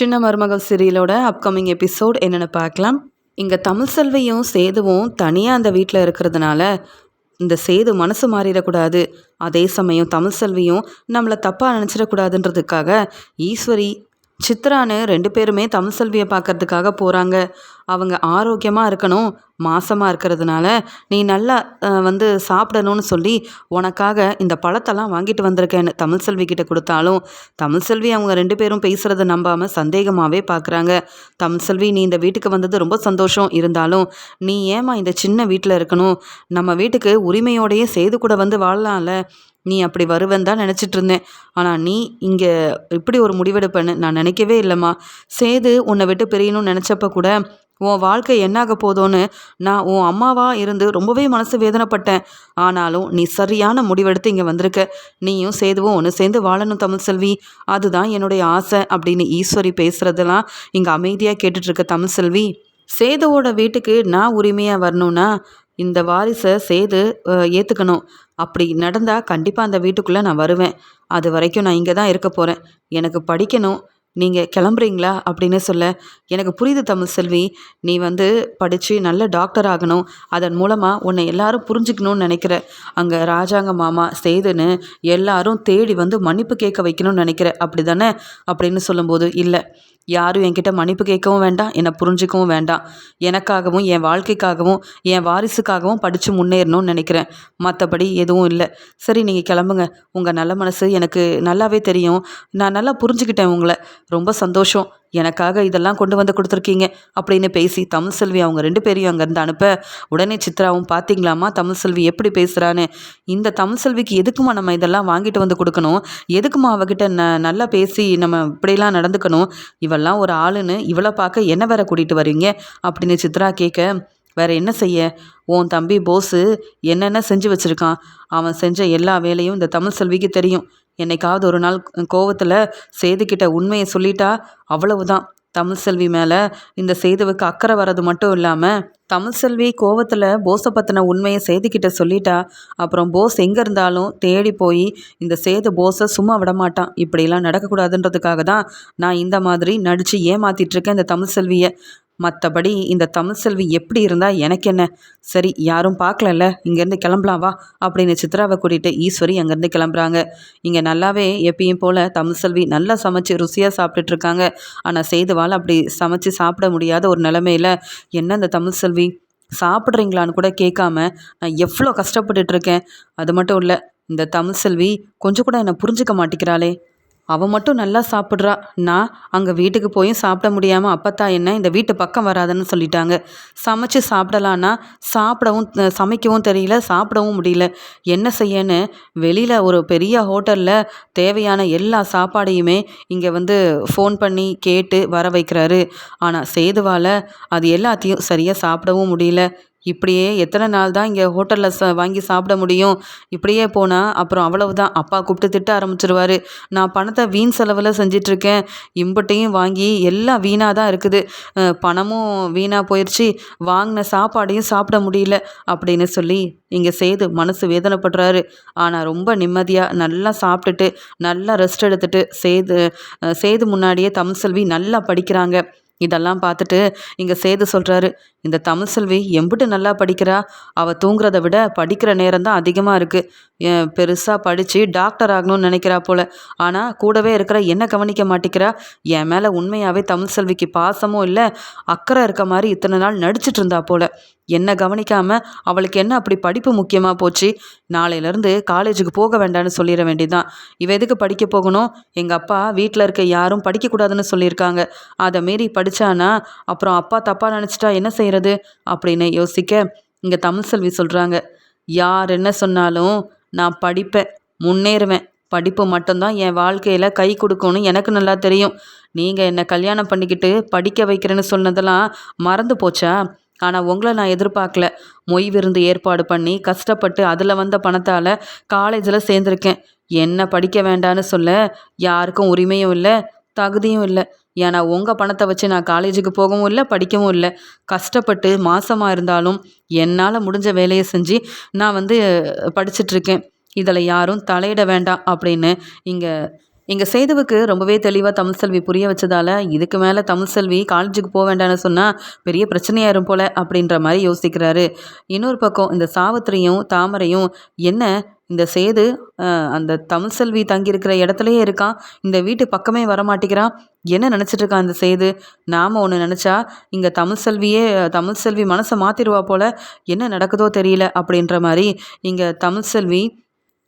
சின்ன மருமகள் சீரியலோட upcoming episode என்னென்னு பார்க்கலாம். இங்கே தமிழ் செல்வியும் சேதுவும் தனியாக அந்த வீட்டில் இருக்கிறதுனால இந்த சேது மனசு மாறிடக்கூடாது. அதே சமயம் தமிழ் செல்வியும் நம்மளை தப்பாக நினச்சிடக்கூடாதுன்றதுக்காக ஈஸ்வரி சித்ரான்னு ரெண்டு பேருமே தமிழ் செல்வியை பார்க்கறதுக்காக போகிறாங்க அவங்க ஆரோக்கியமாக இருக்கணும் மாசமாக இருக்கிறதுனால. நீ நல்லா வந்து சாப்பிடணும்னு சொல்லி உனக்காக இந்த பழத்தெல்லாம் வாங்கிட்டு வந்திருக்கேன்னு தமிழ் செல்வி கிட்ட கொடுத்தாலும் தமிழ் செல்வி அவங்க ரெண்டு பேரும் பேசுகிறத நம்பாமல் சந்தேகமாகவே பார்க்குறாங்க. தமிழ் செல்வி நீ இந்த வீட்டுக்கு வந்தது ரொம்ப சந்தோஷம். இருந்தாலும் நீ ஏமா இந்த சின்ன வீட்டில் இருக்கணும்? நம்ம வீட்டுக்கு உரிமையோடையே செய்து கூட வந்து வாழலாம்ல. நீ அப்படி வருவேன் தான் நினச்சிட்டு இருந்தேன் ஆனால் நீ இங்கே இப்படி ஒரு முடிவெடுப்பேன்னு நான் நினைக்கவே இல்லைம்மா. சேது உன்னை விட்டு பிரியணும்னு நினச்சப்ப கூட உன் வாழ்க்கை என்னாக போதோன்னு நான் உன் அம்மாவாக இருந்து ரொம்பவே மனசு வேதனைப்பட்டேன். ஆனாலும் நீ சரியான முடிவெடுத்து இங்கே வந்திருக்க. நீயும் சேதுவும் ஒன்று சேர்ந்து வாழணும் தமிழ் செல்வி. அதுதான் என்னுடைய ஆசை அப்படின்னு ஈஸ்வரி பேசுகிறதெல்லாம் இங்கே அமைதியாக கேட்டுட்ருக்க தமிழ் செல்வி. சேதுவோட வீட்டுக்கு நான் உரிமையாக வரணும்னா இந்த வாரிசை சேது ஏற்றுக்கணும் அப்படி நடந்தால் கண்டிப்பாக அந்த வீட்டுக்குள்ளே நான் வருவேன். அது வரைக்கும் நான் இங்கே தான் இருக்க போகிறேன் எனக்கு படிக்கணும். நீங்கள் கிளம்புறீங்களா? அப்படின்னு சொல்ல எனக்கு புரியுது தமிழ் செல்வி. நீ வந்து படித்து நல்ல டாக்டர் ஆகணும். அதன் மூலமாக உன்னை எல்லாரும் புரிஞ்சுக்கணும்னு நினைக்கிற. அங்கே ராஜாங்க மாமா சேதுன்னு எல்லாரும் தேடி வந்து மன்னிப்பு கேட்க வைக்கணும்னு நினைக்கிற. அப்படி தானே அப்படின்னு சொல்லும்போது இல்லை. யாரும் என்கிட்ட மன்னிப்பு கேட்கவும் வேண்டாம் என்னை புரிஞ்சிக்கவும் வேண்டாம். எனக்காகவும் என் வாழ்க்கைக்காகவும் என் வாரிசுக்காகவும் படித்து முன்னேறணும்னு நினைக்கிறேன். மற்றபடி எதுவும் இல்லை. சரி நீங்கள் கிளம்புங்க. உங்கள் நல்ல மனசு எனக்கு நல்லாவே தெரியும். நான் நல்லா புரிஞ்சுக்கிட்டேன் உங்களை. ரொம்ப சந்தோஷம். எனக்காக இதெல்லாம் கொண்டு வந்து கொடுத்துருக்கீங்க அப்படின்னு பேசி தமிழ் செல்வி அவங்க ரெண்டு பேரையும் அங்கேருந்து அனுப்ப உடனே சித்ராவும் பார்த்தீங்களாமா தமிழ் செல்வி எப்படி பேசுகிறான்னு இந்த தமிழ் செல்விக்கு எதுக்குமா நம்ம இதெல்லாம் வாங்கிட்டு வந்து கொடுக்கணும்? எதுக்குமா அவகிட்ட ந நல்லா பேசி நம்ம இப்படிலாம் நடந்துக்கணும்? இவெல்லாம் ஒரு ஆளுன்னு இவளை பார்க்க என்ன வேற கூட்டிகிட்டு வரீங்க? அப்படின்னு சித்ரா கேட்க வேற என்ன செய்ய? உன் தம்பி போஸு என்னென்ன செஞ்சு வச்சுருக்கான்? அவன் செஞ்ச எல்லா வேலையும் இந்த தமிழ் செல்விக்கு தெரியும். என்னைக்காவது ஒரு நாள் கோவத்தில் சேதுக்கிட்ட உண்மையை சொல்லிட்டா அவ்வளவுதான். தமிழ் செல்வி மேலே இந்த சேதுவுக்கு அக்கறை வர்றது மட்டும் இல்லாமல் தமிழ் செல்வி கோவத்தில் போஸை பற்றின உண்மையை சேதுக்கிட்ட சொல்லிட்டா அப்புறம் போஸ் எங்கே இருந்தாலும் தேடி போய் இந்த சேது போஸை சும்மா விட மாட்டான் இப்படிலாம் நடக்கக்கூடாதுன்றதுக்காக தான் நான் இந்த மாதிரி நடித்து ஏமாற்றிட்டுருக்கேன் இந்த தமிழ் செல்வியை. மற்றபடி இந்த தமிழ் செல்வி எப்படி இருந்தால் எனக்கு என்ன? சரி யாரும் பார்க்கலல்ல இங்கேருந்து கிளம்பலாம் வா அப்படின்னு சித்ராவை கூட்டிகிட்டு ஈஸ்வரி அங்கேருந்து கிளம்புறாங்க. இங்கே நல்லாவே எப்பயும் போல் தமிழ் செல்வி நல்லா சமைச்சு ருசியாக சாப்பிட்டுட்ருக்காங்க ஆனால் செய்துவால் அப்படி சமைச்சு சாப்பிட முடியாத ஒரு நிலமையில என்ன இந்த தமிழ் செல்வி? சாப்பிட்றீங்களான்னு கூட கேட்காம நான் எவ்வளோ கஷ்டப்பட்டுட்ருக்கேன் அது மட்டும் இல்லை இந்த தமிழ் செல்வி கொஞ்சம் கூட என்னை புரிஞ்சுக்க மாட்டேங்கிறாளே. அவள் மட்டும் நல்லா சாப்பிட்றா. நான் அங்கே வீட்டுக்கு போயும் சாப்பிட முடியாமல் அப்பத்தா என்ன இந்த வீட்டு பக்கம் வராதுன்னு சொல்லிட்டாங்க. சமைச்சு சாப்பிடலான்னா சாப்பிடவும் சமைக்கவும் தெரியல சாப்பிடவும் முடியல. என்ன செய்யன்னு வெளியில் ஒரு பெரிய ஹோட்டலில் தேவையான எல்லா சாப்பாடையுமே இங்கே வந்து ஃபோன் பண்ணி கேட்டு வர வைக்கிறாரு. ஆனால் சேதுவால் அது எல்லாத்தையும் சரியாக சாப்பிடவும் முடியல. இப்படியே எத்தனை நாள் தான் இங்கே ஹோட்டலில் ச வாங்கி சாப்பிட முடியும்? இப்படியே போனால் அப்புறம் அவ்வளவுதான். அப்பா கூப்பிட்டு திட்ட ஆரம்பிச்சிருவாரு. நான் பணத்தை வீண் செலவில் செஞ்சிட்ருக்கேன். இம்பட்டையும் வாங்கி எல்லாம் வீணாக தான் இருக்குது. பணமும் வீணாக போயிடுச்சு வாங்கின சாப்பாடையும் சாப்பிட முடியல அப்படின்னு சொல்லி இங்கே சேது மனசு வேதனைப்படுறாரு. ஆனால் ரொம்ப நிம்மதியாக நல்லா சாப்பிட்டுட்டு நல்லா ரெஸ்ட் எடுத்துட்டு சேது சேது முன்னாடியே தமிழ் செல்வி நல்லா படிக்கிறாங்க. இதெல்லாம் பார்த்துட்டு இங்கே சேது சொல்கிறாரு இந்த தமிழ் செல்வி எம்பிட்டு நல்லா படிக்கிறா? அவள் தூங்குறத விட படிக்கிற நேரம் தான் அதிகமாக இருக்குது பெருசாக படித்து டாக்டர் ஆகணும்னு நினைக்கிறா போல். ஆனால் கூடவே இருக்கிற என்ன கவனிக்க மாட்டேங்கிறா? என் மேலே உண்மையாகவே தமிழ் செல்விக்கு பாசமும் இல்லை அக்கறை இருக்க மாதிரி இத்தனை நாள் நடிச்சிட்டு இருந்தா போல். என்ன கவனிக்காமல் அவளுக்கு என்ன அப்படி படிப்பு முக்கியமாக போச்சு? நாளையிலேருந்து காலேஜுக்கு போக வேண்டாம்னு சொல்லிட வேண்டியதான் இவ எதுக்கு படிக்க போகணும்? எங்கள் அப்பா வீட்டில் இருக்க யாரும் படிக்கக்கூடாதுன்னு சொல்லியிருக்காங்க. அதை மீறி படித்தானா அப்புறம் அப்பா தப்பாக நினச்சிட்டா என்ன செய்கிறது அப்படின்னு யோசிக்க இங்கே தமிழ் செல்வி சொல்கிறாங்க யார் என்ன சொன்னாலும் நான் படிப்பேன் முன்னேறுவேன். படிப்பு மட்டும்தான் என் வாழ்க்கையில் கை கொடுக்கும்னு எனக்கு நல்லா தெரியும். நீங்கள் என்னை கல்யாணம் பண்ணிக்கிட்டு படிக்க வைக்கிறேன்னு சொன்னதெல்லாம் மறந்து போச்சா? ஆனால் உங்களை நான் எதிர்பார்க்கல. மொய் விருந்து ஏற்பாடு பண்ணி கஷ்டப்பட்டு அதில் வந்த பணத்தால் காலேஜில் சேர்ந்துருக்கேன். என்ன படிக்க வேண்டான்னு சொல்ல யாருக்கும் உரிமையும் இல்லை தகுதியும் இல்லை. ஏன்னா உங்கள் பணத்தை வச்சு நான் காலேஜுக்கு போகவும் இல்லை படிக்கவும் இல்லை. கஷ்டப்பட்டு மாசமாக இருந்தாலும் என்னால் முடிஞ்ச வேலையை செஞ்சு நான் வந்து படிச்சிட்ருக்கேன். இதில் யாரும் தலையிட வேண்டாம் அப்படின்னு இங்கே எங்கள் சேதுவுக்கு ரொம்பவே தெளிவாக தமிழ் செல்வி புரிய வச்சதால் இதுக்கு மேலே தமிழ்செல்வி காலேஜுக்கு போக வேண்டாம்னு சொன்னால் பெரிய பிரச்சனையாயிரும் போல அப்படின்ற மாதிரி யோசிக்கிறாரு. இன்னொரு பக்கம் இந்த சாவித்திரியும் தாமரையும் என்ன இந்த சேது அந்த அந்த தமிழ்செல்வி தங்கியிருக்கிற இடத்துலையே இருக்கான் இந்த வீட்டு பக்கமே வரமாட்டேங்கிறான் என்ன நினச்சிட்டு இருக்கான் இந்த சேது நாம் ஒன்று நினச்சா இங்கே தமிழ்செல்வியே தமிழ்செல்வி மனசை மாற்றிடுவா போல என்ன நடக்குதோ தெரியல அப்படின்ற மாதிரி இங்கே தமிழ் செல்வி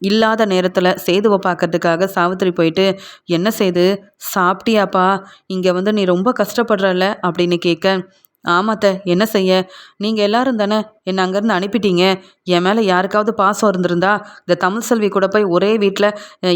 இல்லாத நேரத்தில் சேதுவை பார்க்கறதுக்காக சாவித்திரி போயிட்டு என்ன செய்து? சாப்பிட்டியாப்பா? இங்கே வந்து நீ ரொம்ப கஷ்டப்படுறல அப்படின்னு கேட்க ஆமாத்த என்ன செய்ய? நீங்கள் எல்லாரும் தானே? என்னை அங்கேருந்து அனுப்பிட்டீங்க? என் மேலே யாருக்காவது பாசம் இருந்திருந்தா இந்த தமிழ்செல்வி கூட போய் ஒரே வீட்டில்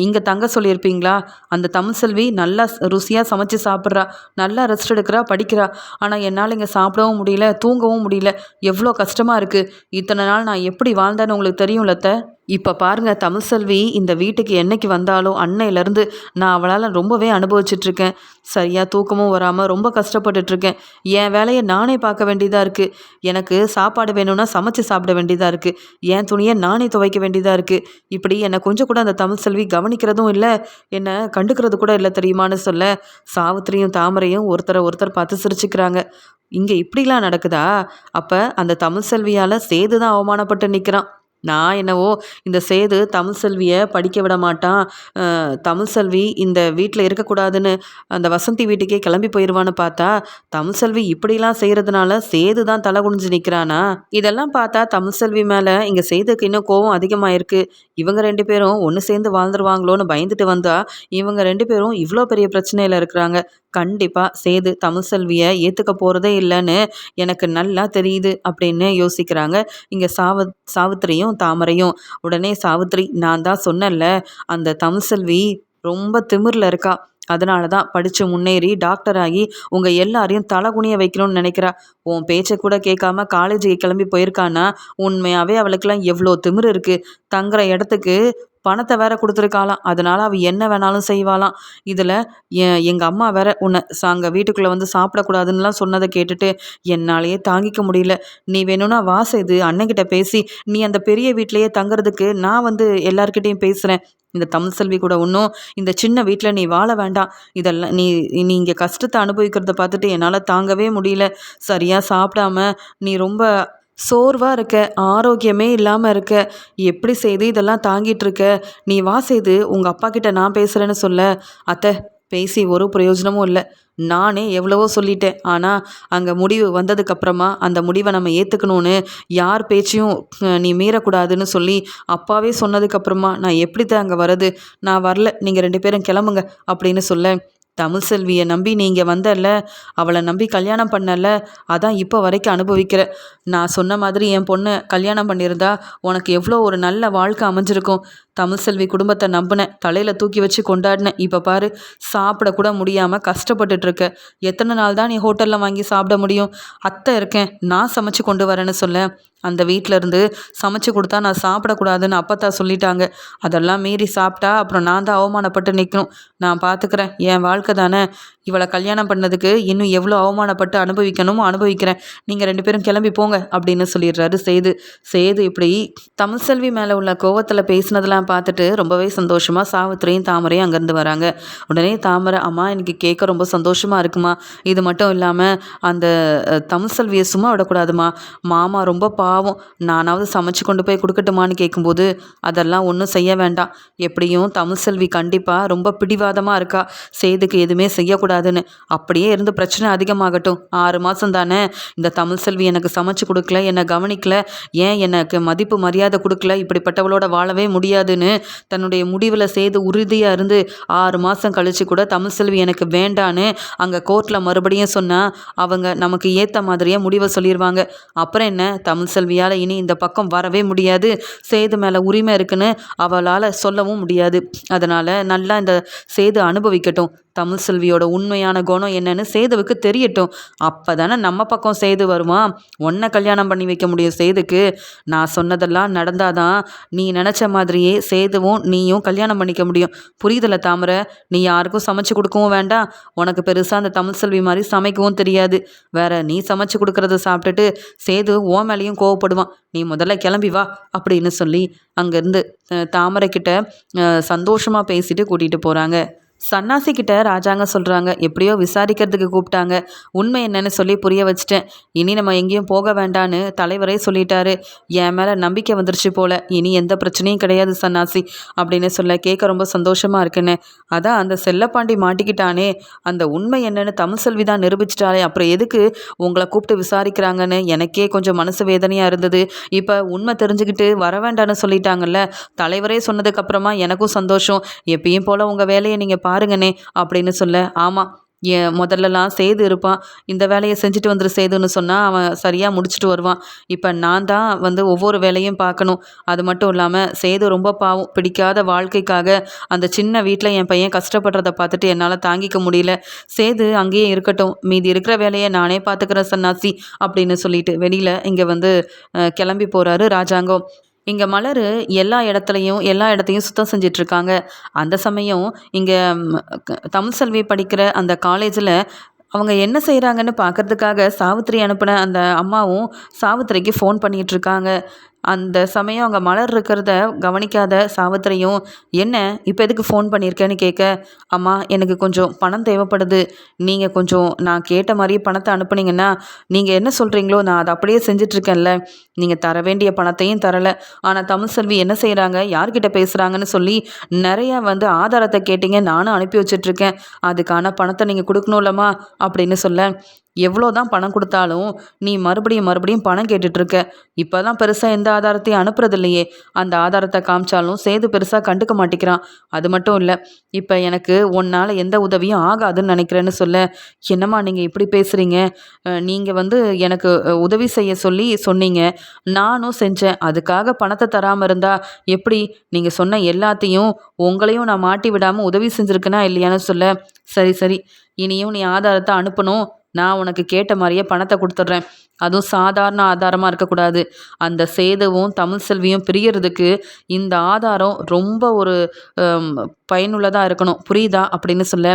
இங்கே தங்க சொல்லியிருப்பீங்களா? அந்த தமிழ் செல்வி நல்லா ருசியாக சமைச்சு சாப்பிட்றா. நல்லா ரெஸ்ட் எடுக்கிறா படிக்கிறா. ஆனால் என்னால் இங்கே சாப்பிடவும் முடியல தூங்கவும் முடியல. எவ்வளோ கஷ்டமாக இருக்குது இத்தனை நாள் நான் எப்படி வாழ்ந்தேன்னு உங்களுக்கு தெரியும் லத்த இப்போ பாருங்க தமிழ்செல்வி இந்த வீட்டுக்கு என்னைக்கு வந்தாலோ அன்னையிலேருந்து நான் அவளால் ரொம்பவே அனுபவிச்சிட்ருக்கேன் சரியாக தூக்கமும் வராமல் ரொம்ப கஷ்டப்பட்டுட்ருக்கேன் என் வேலையை நானே பார்க்க வேண்டியதாக இருக்குது எனக்கு சாப்பாடு வேணும்னா சமைச்சு சாப்பிட வேண்டியதாக இருக்குது என் துணியை நானே துவைக்க வேண்டியதாக இருக்குது இப்படி என்னை கொஞ்சம் கூட அந்த தமிழ் செல்வி கவனிக்கிறதும் இல்லை. என்னை கண்டுக்கிறது கூட இல்லை தெரியுமான்னு சொல்ல சாவித்திரியும் தாமரையும் ஒருத்தரை ஒருத்தர் பார்த்து சிரிச்சுக்கிறாங்க. இங்கே இப்படிலாம் நடக்குதா? அப்போ அந்த தமிழ்செல்வியால் சேது தான் அவமானப்பட்டு நிற்கிறான் நான் என்னவோ இந்த சேது தமிழ் செல்வியை படிக்க விட மாட்டான். தமிழ் செல்வி இந்த வீட்டில் இருக்கக்கூடாதுன்னு அந்த வசந்தி வீட்டுக்கே கிளம்பி போயிடுவான்னு பார்த்தா தமிழ் செல்வி இப்படிலாம் செய்கிறதுனால சேது தான் தலை குனிஞ்சு நிற்கிறானா இதெல்லாம் பார்த்தா தமிழ் செல்வி மேலே இங்கே சேதுக்கு இன்னும் கோவம் அதிகமாயிருக்கு. இவங்க ரெண்டு பேரும் ஒன்று சேர்ந்து வாழ்ந்துருவாங்களோன்னு பயந்துட்டு வந்தா இவங்க ரெண்டு பேரும் இவ்வளோ பெரிய பிரச்சனையில் இருக்கிறாங்க. கண்டிப்பாக சேது தமிழ் செல்வியை ஏற்றுக்க போகிறதே இல்லைன்னு எனக்கு நல்லா தெரியுது அப்படின்னு யோசிக்கிறாங்க. இங்கே சாவ சாவித்திரியும் தாமரையும் உடனே சாவித்திரி நான் தான் சொன்னேன்ல அந்த தமிழ்செல்வி ரொம்ப திமிரில் இருக்கா. அதனால தான் படித்து முன்னேறி டாக்டர் ஆகி உங்கள் எல்லாரையும் தலகுனிய வைக்கணும்னு நினைக்கிறா. உன் பேச்சை கூட கேட்காம காலேஜுக்கு கிளம்பி போயிருக்கான்னா உண்மையாகவே அவளுக்கெல்லாம் எவ்வளோ திமிரு இருக்குது தங்குற இடத்துக்கு பணத்தை வேற கொடுத்துருக்காளாம். அதனால அவள் என்ன வேணாலும் செய்வாளாம். இதில் என் எங்கள் அம்மா வேற உன்னை அங்கே வீட்டுக்குள்ளே வந்து சாப்பிடக்கூடாதுன்னுலாம் சொன்னதை கேட்டுட்டு என்னாலேயே தாங்கிக்க முடியல. நீ வேணும்னா வாச இது அண்ணன்கிட்ட பேசி நீ அந்த பெரிய வீட்லேயே தங்குறதுக்கு நான் வந்து எல்லார்கிட்டேயும் பேசுகிறேன் இந்த தமிழ்செல்வி கூட ஒன்றும் இந்த சின்ன வீட்டில் நீ வாழ வேண்டாம். இதெல்லாம் நீ நீ இங்கே கஷ்டத்தை அனுபவிக்கிறத பார்த்துட்டு என்னால் தாங்கவே முடியல. சரியாக சாப்பிடாம நீ ரொம்ப சோர்வாக இருக்க ஆரோக்கியமே இல்லாமல் இருக்க எப்படி செய்து இதெல்லாம் தாங்கிட்டு இருக்க நீ வா செய்து உங்கள் அப்பா கிட்ட நான் பேசுகிறேன்னு சொல்ல. அத்தை பேசி ஒரு பிரயோஜனமும் இல்லை. நானே எவ்வளவோ சொல்லிட்டேன். ஆனால் அங்கே முடிவு வந்ததுக்கப்புறமா அந்த முடிவை நம்ம ஏற்றுக்கணும்னு யார் பேச்சையும் நீ மீறக்கூடாதுன்னு சொல்லி அப்பாவே சொன்னதுக்கப்புறமா நான் எப்படி தான் அங்கே வர்றது? நான் வரல. நீங்கள் ரெண்டு பேரும் கிளம்புங்க அப்படின்னு சொல்ல தமிழ்செல்வியை நம்பி நீங்கள் வந்தல்ல அவளை நம்பி கல்யாணம் பண்ணல அதான் இப்போ வரைக்கும் அனுபவிக்கிற. நான் சொன்ன மாதிரி என் பொண்ணை கல்யாணம் பண்ணியிருந்தா உனக்கு எவ்வளோ ஒரு நல்ல வாழ்க்கை அமைஞ்சிருக்கும். தமிழ்செல்வி குடும்பத்தை நம்பினேன் தலையில் தூக்கி வச்சு கொண்டாடினேன். இப்போ பாரு சாப்பிட கூட முடியாமல் கஷ்டப்பட்டுட்டு இருக்க எத்தனை நாள் தான் நீ ஹோட்டலில் வாங்கி சாப்பிட முடியும்? அத்தை இருக்கேன் நான் சமைச்சு கொண்டு வரேன்னு சொல்ல அந்த வீட்டில் இருந்து சமைச்சு கொடுத்தா நான் சாப்பிடக்கூடாதுன்னு அப்பத்தா சொல்லிட்டாங்க. அதெல்லாம் மீறி சாப்பிட்டா அப்புறம் நான் தான் அவமானப்பட்டு நிற்கணும் நான் பார்த்துக்கிறேன் என் வாழ்க்கை தானே? இவளை கல்யாணம் பண்ணதுக்கு இன்னும் எவ்வளோ அவமானப்பட்டு அனுபவிக்கணுமோ அனுபவிக்கிறேன். நீங்கள் ரெண்டு பேரும் கிளம்பி போங்க அப்படின்னு சொல்லிடுறாரு சேது. சேது இப்படி தமிழ்செல்வி மேலே உள்ள கோவத்தில் பேசினதெல்லாம் பார்த்துட்டு ரொம்பவே சந்தோஷமாக சாவித்திரியும் தாமரையும் அங்கேருந்து வராங்க. உடனே தாமரை அம்மா எனக்கு கேட்க ரொம்ப சந்தோஷமாக இருக்குமா? இது மட்டும் இல்லாமல் அந்த தமிழ் தமிழ்செல்வியை சும்மா விடக்கூடாதுமா? மாமா ரொம்ப பாவம். நானாவது சமைச்சு கொண்டு போய் கொடுக்கட்டுமான்னு கேட்கும்போது அதெல்லாம் ஒன்றும் செய்ய வேண்டாம். எப்படியும் தமிழ்செல்வி கண்டிப்பாக ரொம்ப பிடிவாதமாக இருக்கா. சேதுக்கு எதுவுமே செய்யக்கூடாது. செய்யக்கூடாதுன்னு அப்படியே இருந்து பிரச்சனை அதிகமாகட்டும். ஆறு மாதம் தானே? இந்த தமிழ் செல்வி எனக்கு சமைச்சு கொடுக்கல என்னை கவனிக்கல. ஏன் எனக்கு மதிப்பு மரியாதை கொடுக்கல? இப்படிப்பட்டவளோட வாழவே முடியாதுன்னு. தன்னுடைய முடிவில் செய்து உறுதியாக இருந்து ஆறு மாதம் கழித்து கூட தமிழ் செல்வி எனக்கு வேண்டான்னு அங்கே கோர்ட்டில் மறுபடியும் சொன்னால் அவங்க நமக்கு ஏற்ற மாதிரியே முடிவை சொல்லிடுவாங்க அப்புறம் என்ன? தமிழ் செல்வியால் இனி இந்த பக்கம் வரவே முடியாது. சேது மேலே உரிமை இருக்குன்னு அவளால் சொல்லவும் முடியாது. அதனால் நல்லா இந்த சேது அனுபவிக்கட்டும். தமிழ் செல்வியோட உண்மையான குணம் என்னன்னு சேதுவுக்கு தெரியட்டும். அப்போ தானே நம்ம பக்கம் சேது வருவான் உன்னை கல்யாணம் பண்ணி வைக்க முடியும் சேதுக்கு. நான் சொன்னதெல்லாம் நடந்தாதான் நீ நினச்ச மாதிரியே சேதுவும் நீயும் கல்யாணம் பண்ணிக்க முடியும். புரியுதில்ல தாமரை? நீ யாருக்கும் சமைச்சு கொடுக்கவும் வேண்டாம். உனக்கு பெருசாக அந்த தமிழ் செல்வி மாதிரி சமைக்கவும் தெரியாது. வேற நீ சமைச்சு கொடுக்கறத சாப்பிட்டுட்டு சேது ஓ மேலேயும் கோவப்படுவான். நீ முதல்ல கிளம்பி வா அப்படின்னு சொல்லி அங்கேருந்து தாமரை கிட்ட சந்தோஷமாக பேசிட்டு கூட்டிகிட்டு போகிறாங்க சன்னாசி கிட்ட ராஜாங்க சொல்கிறாங்க எப்படியோ விசாரிக்கிறதுக்கு கூப்பிட்டாங்க. உண்மை என்னன்னு சொல்லி புரிய வச்சிட்டேன். இனி நம்ம எங்கேயும் போக வேண்டான்னு தலைவரே சொல்லிட்டாரு. என் மேலே நம்பிக்கை வந்துருச்சு போல. இனி எந்த பிரச்சனையும் கிடையாது சன்னாசி அப்படின்னு சொல்ல கேட்க ரொம்ப சந்தோஷமாக இருக்குன்னு. அதான் அந்த செல்லப்பாண்டி மாட்டிக்கிட்டானே. அந்த உண்மை என்னன்னு தமிழ் செல்வி தான் நிரூபிச்சிட்டாலே அப்புறம் எதுக்கு உங்களை கூப்பிட்டு விசாரிக்கிறாங்கன்னு? எனக்கே கொஞ்சம் மனசு வேதனையாக இருந்தது. இப்போ உண்மை தெரிஞ்சுக்கிட்டு வர வேண்டான்னு சொல்லிட்டாங்கல்ல. தலைவரே சொன்னதுக்கப்புறமா எனக்கும் சந்தோஷம். எப்பயும் போல் உங்கள் வேலையை நீங்கள் பாருங்கண்ணே அப்படின்னு சொல்ல ஆமாம் என் முதல்லலாம் சேது இருப்பான். இந்த வேலையை செஞ்சுட்டு வந்துரு சேதுன்னு சொன்னால் அவன் சரியாக முடிச்சுட்டு வருவான். இப்போ நான் தான் வந்து ஒவ்வொரு வேலையும் பார்க்கணும். அது மட்டும் இல்லாமல் சேது ரொம்ப பாவம். பிடிக்காத வாழ்க்கைக்காக அந்த சின்ன வீட்டில் என் பையன் கஷ்டப்படுறத பார்த்துட்டு என்னால் தாங்கிக்க முடியல. சேது அங்கேயே இருக்கட்டும். மீதி இருக்கிற வேலையை நானே பார்த்துக்கிறேன் சன்னாசி அப்படின்னு சொல்லிட்டு வெளியில் இங்கே வந்து கிளம்பி போகிறாரு ராஜாங்கம். இங்கே மலர் எல்லா இடத்துலையும் எல்லா இடத்தையும் சுத்தம் செஞ்சிட்ருக்காங்க. அந்த சமயம் இங்கே தமிழ் செல்வி படிக்கிற அந்த காலேஜில் அவங்க என்ன செய்கிறாங்கன்னு பார்க்குறதுக்காக சாவித்திரி அனுப்பின அந்த அம்மாவும் சாவித்திரிக்கு ஃபோன் பண்ணிகிட்ருக்காங்க அந்த சமயம் அங்கே மலர் இருக்கிறத கவனிக்காத சாவித்திரியும் என்ன? இப்போ எதுக்கு ஃபோன் பண்ணியிருக்கேன்னு கேட்க அம்மா எனக்கு கொஞ்சம் பணம் தேவைப்படுது. நீங்கள் கொஞ்சம் நான் கேட்ட மாதிரியே பணத்தை அனுப்புனீங்கன்னா நீங்கள் என்ன சொல்கிறீங்களோ நான் அதை அப்படியே செஞ்சிட்ருக்கேன்ல. நீங்கள் தர வேண்டிய பணத்தையும் தரலை. ஆனால் தமிழ் செல்வி என்ன செய்கிறாங்க யார்கிட்ட பேசுகிறாங்கன்னு சொல்லி நிறையா வந்து ஆதாரத்தை கேட்டீங்க. நானும் அனுப்பி வச்சிட்ருக்கேன். அதுக்கான பணத்தை நீங்கள் கொடுக்கணும்லம்மா அப்படின்னு சொல்ல எவ்வளோ தான் பணம் கொடுத்தாலும் நீ மறுபடியும் மறுபடியும் பணம் கேட்டுட்ருக்க. இப்போ தான் பெருசாக எந்த ஆதாரத்தையும் அனுப்புறது இல்லையே அந்த ஆதாரத்தை காமிச்சாலும் சேது பெருசாக கண்டுக்க மாட்டேங்கிறான். அது மட்டும் இல்லை இப்போ எனக்கு உன்னால் எந்த உதவியும் ஆகாதுன்னு நினைக்கிறேன்னு சொல்ல என்னம்மா நீங்கள் இப்படி பேசுகிறீங்க நீங்கள் வந்து எனக்கு உதவி செய்ய சொல்லி சொன்னீங்க. நானும் செஞ்சேன். அதுக்காக பணத்தை தராமல் இருந்தால் எப்படி? நீங்கள் சொன்ன எல்லாத்தையும் உங்களையும் நான் மாட்டி விடாமல் உதவி செஞ்சுருக்கேனா இல்லையான்னு சொல்ல. சரி சரி. இனியும் நீ ஆதாரத்தை அனுப்பணும். நான் உனக்கு கேட்ட மாதிரியே பணத்தை கொடுத்துட்றேன். அதுவும் சாதாரண ஆதாரமாக இருக்கக்கூடாது. அந்த சேதுவும் தமிழ் செல்வியும் பிரியறதுக்கு இந்த ஆதாரம் ரொம்ப ஒரு பயனுள்ளதாக இருக்கணும். புரியுதா? அப்படின்னு சொல்ல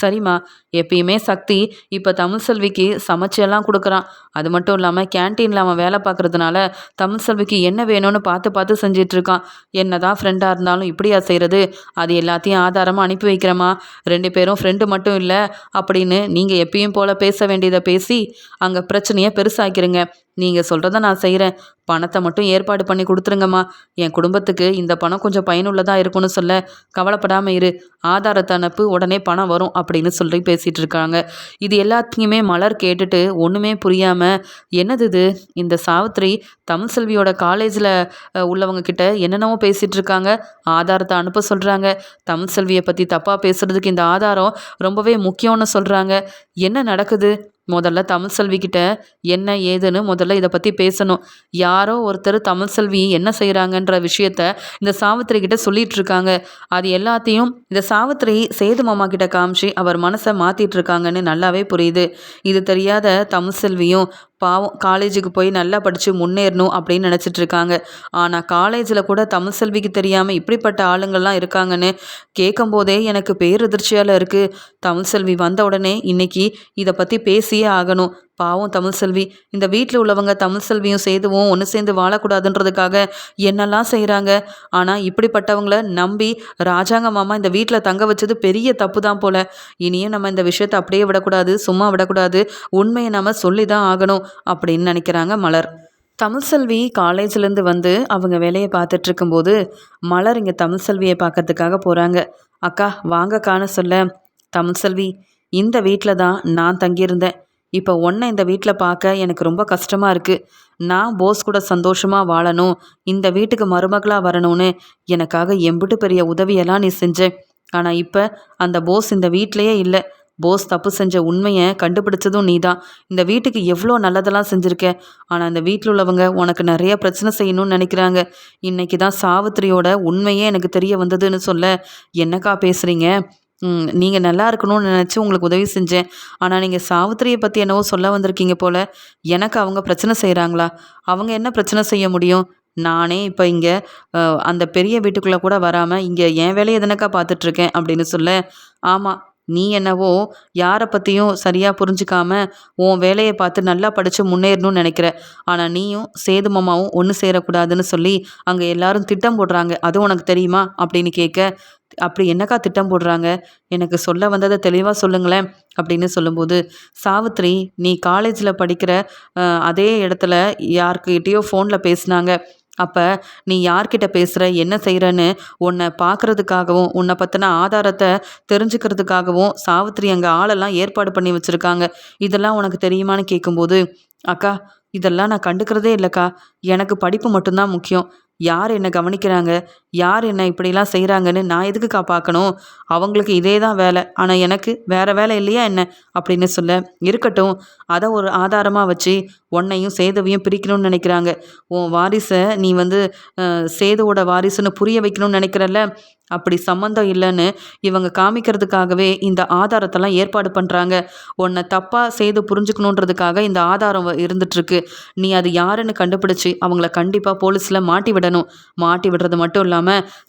சரிம்மா எப்பயுமே சக்தி இப்போ தமிழ் செல்விக்கு சமைச்செல்லாம் கொடுக்குறான். அது மட்டும் இல்லாமல் கேன்டீனில் அவன் வேலை பார்க்குறதுனால தமிழ் செல்விக்கு என்ன வேணும்னு பார்த்து பார்த்து செஞ்சிட்ருக்கான் என்ன தான் ஃப்ரெண்டாக இருந்தாலும் இப்படியா செய்கிறது அது எல்லாத்தையும் ஆதாரமாக அனுப்பி வைக்கிறேம்மா. ரெண்டு பேரும் ஃப்ரெண்டு மட்டும் இல்லை அப்படின்னு நீங்கள் எப்பயும் போல் பேச வேண்டியதை பேசி அங்கே பிரச்சனையை பெருசாக்கிருங்க. நீங்கள் சொல்கிறத நான் செய்கிறேன் பணத்தை மட்டும் ஏற்பாடு பண்ணி கொடுத்துருங்கம்மா. என் குடும்பத்துக்கு இந்த பணம் கொஞ்சம் பயனுள்ளதாக இருக்கும்னு சொல்ல கவலைப்படாமல் இரு. ஆதாரத்தை அனுப்பு உடனே பணம் வரும் அப்படின்னு சொல்லி பேசிகிட்டு இருக்காங்க. இது எல்லாத்தையுமே மலர் கேட்டுட்டு ஒன்றுமே புரியாமல் என்னது இது? இந்த சாவித்ரி தமிழ் செல்வியோட காலேஜில் உள்ளவங்க கிட்ட என்னென்னவோ பேசிகிட்டு இருக்காங்க. ஆதாரத்தை அனுப்ப சொல்கிறாங்க தமிழ் செல்வியை பற்றி தப்பாக பேசுகிறதுக்கு இந்த ஆதாரம் ரொம்பவே முக்கியம்னு சொல்கிறாங்க என்ன நடக்குது? முதல்ல தமிழ் செல்விக்கிட்ட என்ன ஏதுன்னு முதல்ல இதை பற்றி பேசணும். யாரோ ஒருத்தர் தமிழ் செல்வி என்ன செய்கிறாங்கன்ற விஷயத்த இந்த சாவித்திரி கிட்ட சொல்லிட்டு இருக்காங்க. அது எல்லாத்தையும் இந்த சாவித்திரி சேது மாமா கிட்ட காமிச்சு அவர் மனசை மாற்றிட்டு இருக்காங்கன்னு நல்லாவே புரியுது. இது தெரியாத தமிழ் செல்வியும் பாவம் காலேஜுக்கு போய் நல்லா படித்து முன்னேறணும் அப்படின்னு நினச்சிட்டு இருக்காங்க. ஆனால் காலேஜில் கூட தமிழ் செல்விக்கு தெரியாமல் இப்படிப்பட்ட ஆளுங்கள்லாம் இருக்காங்கன்னு கேட்கும்போதே எனக்கு பேரதிர்ச்சியால் இருக்குது தமிழ் செல்வி வந்த உடனே இன்னைக்கு இதை பற்றி பேசியே ஆகணும். பாவம் தமிழ் செல்வி. இந்த வீட்டில் உள்ளவங்க தமிழ் செல்வியும் சேதுவும் ஒன்று சேர்ந்து வாழக்கூடாதுன்றதுக்காக என்னெல்லாம் செய்கிறாங்க ஆனால் இப்படிப்பட்டவங்கள நம்பி ராஜாங்க மாமா இந்த வீட்டில் தங்க வச்சது பெரிய தப்பு தான் போல. இனியும் நம்ம இந்த விஷயத்தை அப்படியே விடக்கூடாது சும்மா விடக்கூடாது உண்மையை நம்ம சொல்லி தான் ஆகணும் அப்படின்னு நினைக்கிறாங்க மலர். தமிழ் செல்வி காலேஜ்லேருந்து வந்து அவங்க வேலையை பார்த்துட்டு இருக்கும்போது மலர் இங்கே தமிழ் செல்வியை பார்க்கறதுக்காக போகிறாங்க அக்கா வாங்கக்கான்னு சொல்ல. தமிழ் செல்வி இந்த வீட்டில் தான் நான் தங்கியிருந்தேன். இப்போ ஒன்றை இந்த வீட்டில் பார்க்க எனக்கு ரொம்ப கஷ்டமாக இருக்குது நான் போஸ் கூட சந்தோஷமாக வாழணும். இந்த வீட்டுக்கு மருமகளாக வரணும்னு எனக்காக எம்பிட்டு பெரிய உதவியெல்லாம் நீ செஞ்ச. ஆனால் இப்போ அந்த போஸ் இந்த வீட்டிலையே இல்லை. போஸ் தப்பு செஞ்ச உண்மையை கண்டுபிடிச்சதும் நீ தான் இந்த வீட்டுக்கு எவ்வளோ நல்லதெல்லாம் செஞ்சுருக்க? ஆனால் இந்த வீட்டில் உள்ளவங்க உனக்கு நிறைய பிரச்சனை செய்யணும்னு நினைக்கிறாங்க. இன்னைக்கு தான் சாவித்திரியோட உண்மையே எனக்கு தெரிய வந்ததுன்னு சொல்ல என்னக்கா பேசுகிறீங்க நீங்கள் நல்லா இருக்கணும்னு நினச்சி உங்களுக்கு உதவி செஞ்சேன். ஆனால் நீங்கள் சாவித்திரியை பற்றி என்னவோ சொல்ல வந்திருக்கீங்க போல் எனக்கு அவங்க பிரச்சனை செய்கிறாங்களா அவங்க என்ன பிரச்சனை செய்ய முடியும்? நானே இப்போ இங்கே அந்த பெரிய வீட்டுக்குள்ளே கூட வராமல் இங்கே என் வேலையை எதனக்கா பார்த்துட்ருக்கேன் அப்படின்னு சொல்ல ஆமாம் நீ என்னவோ யாரை பற்றியும் சரியாக புரிஞ்சுக்காம உன் வேலையை பார்த்து நல்லா படித்து முன்னேறணும்னு நினைக்கிற. ஆனால் நீயும் சேது மாமாவும் ஒன்று சேரக்கூடாதுன்னு சொல்லி அங்கே எல்லாரும் திட்டம் போடுறாங்க. அதுவும் உனக்கு தெரியுமா? அப்படின்னு கேட்க அப்படி என்னக்கா திட்டம் போடுறாங்க? எனக்கு சொல்ல வந்ததை தெளிவாக சொல்லுங்களேன் அப்படின்னு சொல்லும்போது சாவித்ரி நீ காலேஜில் படிக்கிற அதே இடத்துல யார்கிட்டயோ ஃபோனில் பேசுனாங்க. அப்போ நீ யார்கிட்ட பேசுகிற என்ன செய்கிறன்னு உன்னை பார்க்குறதுக்காகவும் உன்னை பற்றின ஆதாரத்தை தெரிஞ்சுக்கிறதுக்காகவும் சாவித்ரி அங்கே ஆளெல்லாம் ஏற்பாடு பண்ணி வச்சுருக்காங்க. இதெல்லாம் உனக்கு தெரியுமான்னு கேட்கும்போது அக்கா இதெல்லாம் நான் கண்டுக்கிறதே இல்லைக்கா. எனக்கு படிப்பு மட்டும்தான் முக்கியம். யார் என்னை கவனிக்கிறாங்க? யார் என்ன இப்படிலாம் செய்கிறாங்கன்னு நான் எதுக்குக்கா பார்க்கணும்? அவங்களுக்கு இதே தான் வேலை. ஆனால் எனக்கு வேறு வேலை இல்லையா என்ன? அப்படின்னு சொல்ல இருக்கட்டும். அதை ஒரு ஆதாரமாக வச்சு உன்னையும் சேதுவையும் பிரிக்கணும்னு நினைக்கிறாங்க. உன் வாரிசை நீ வந்து சேதுவோட வாரிசுன்னு புரிய வைக்கணும்னு நினைக்கிறல்ல? அப்படி சம்மந்தம் இல்லைன்னு இவங்க காமிக்கிறதுக்காகவே இந்த ஆதாரத்தெல்லாம் ஏற்பாடு பண்ணுறாங்க உன்னை தப்பாக செய்து புரிஞ்சுக்கணுன்றதுக்காக இந்த ஆதாரம் வ- இருந்துட்டுருக்கு. நீ அது யாருன்னு கண்டுபிடிச்சி அவங்கள கண்டிப்பாக போலீஸில் மாட்டி விடணும். மாட்டி விடுறது மட்டும் இல்லாமல்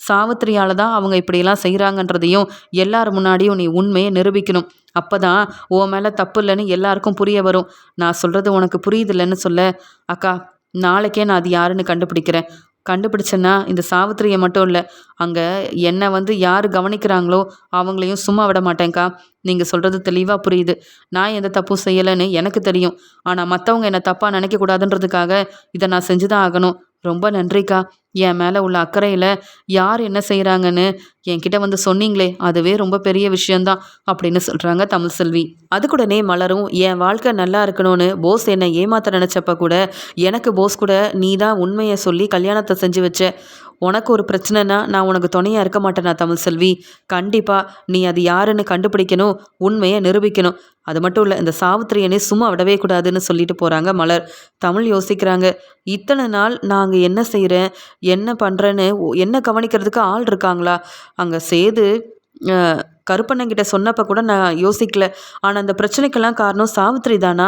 சாவித்திரியால் தான் அவங்க இப்படியெல்லாம் செய்கிறாங்கன்றதையும் எல்லார் முன்னாடியும் நீ உண்மையை நிரூபிக்கணும். அப்போ தான் உன் மேலே தப்பு இல்லைன்னு எல்லாருக்கும் புரிய வரும். நான் சொல்கிறது உனக்கு புரியுதில்லைன்னு சொல்ல. அக்கா நாளைக்கே நான் அது யாருன்னு கண்டுபிடிக்கிறேன். கண்டுபிடிச்சேன்னா இந்த சாவித்திரியை மட்டும் இல்லை அங்கே என்னை வந்து யார் கவனிக்கிறாங்களோ அவங்களையும் சும்மா விட மாட்டேன்க்கா. நீங்கள் சொல்கிறது தெளிவாக புரியுது. நான் எந்த தப்பும் செய்யலைன்னு எனக்கு தெரியும். ஆனால் மற்றவங்க என்னை தப்பாக நினைக்கக்கூடாதுன்றதுக்காக இதை நான் செஞ்சு தான் ஆகணும். ரொம்ப நன்றிக்கா. என் மேலே உள்ள அக்கறையில் யார் என்ன செய்கிறாங்கன்னு என்கிட்ட வந்து சொன்னீங்களே அதுவே ரொம்ப பெரிய விஷயந்தான் அப்படின்னு சொல்கிறாங்க தமிழ் செல்வி. அதுக்குடனே மலரும் என் வாழ்க்கை நல்லா இருக்கணும்னு போஸ் என்னை ஏமாத்த நினச்சப்ப கூட எனக்கு போஸ் கூட நீ தான் உண்மையை சொல்லி கல்யாணத்தை செஞ்சு வச்ச உனக்கு ஒரு பிரச்சனைனா நான் உனக்கு துணையாக இருக்க மாட்டேனா தமிழ் செல்வி? கண்டிப்பாக நீ அது யாருன்னு கண்டுபிடிக்கணும் உண்மையை நிரூபிக்கணும். அது மட்டும் இல்லை இந்த சாவித்திரியனே சும்மா விடவே கூடாதுன்னு சொல்லிட்டு போகிறாங்க மலர். தமிழ் யோசிக்கிறாங்க இத்தனை நாள் நாங்கள் என்ன செய்கிறேன் என்ன பண்ணுறேன்னு என்ன கவனிக்கிறதுக்கு ஆள் இருக்காங்களா? அங்கே சேது கருப்பண்ணங்கிட்ட சொன்னப்போ கூட நான் யோசிக்கல. ஆனால் அந்த பிரச்சனைக்கெல்லாம் காரணம் சாவித்ரி தானா?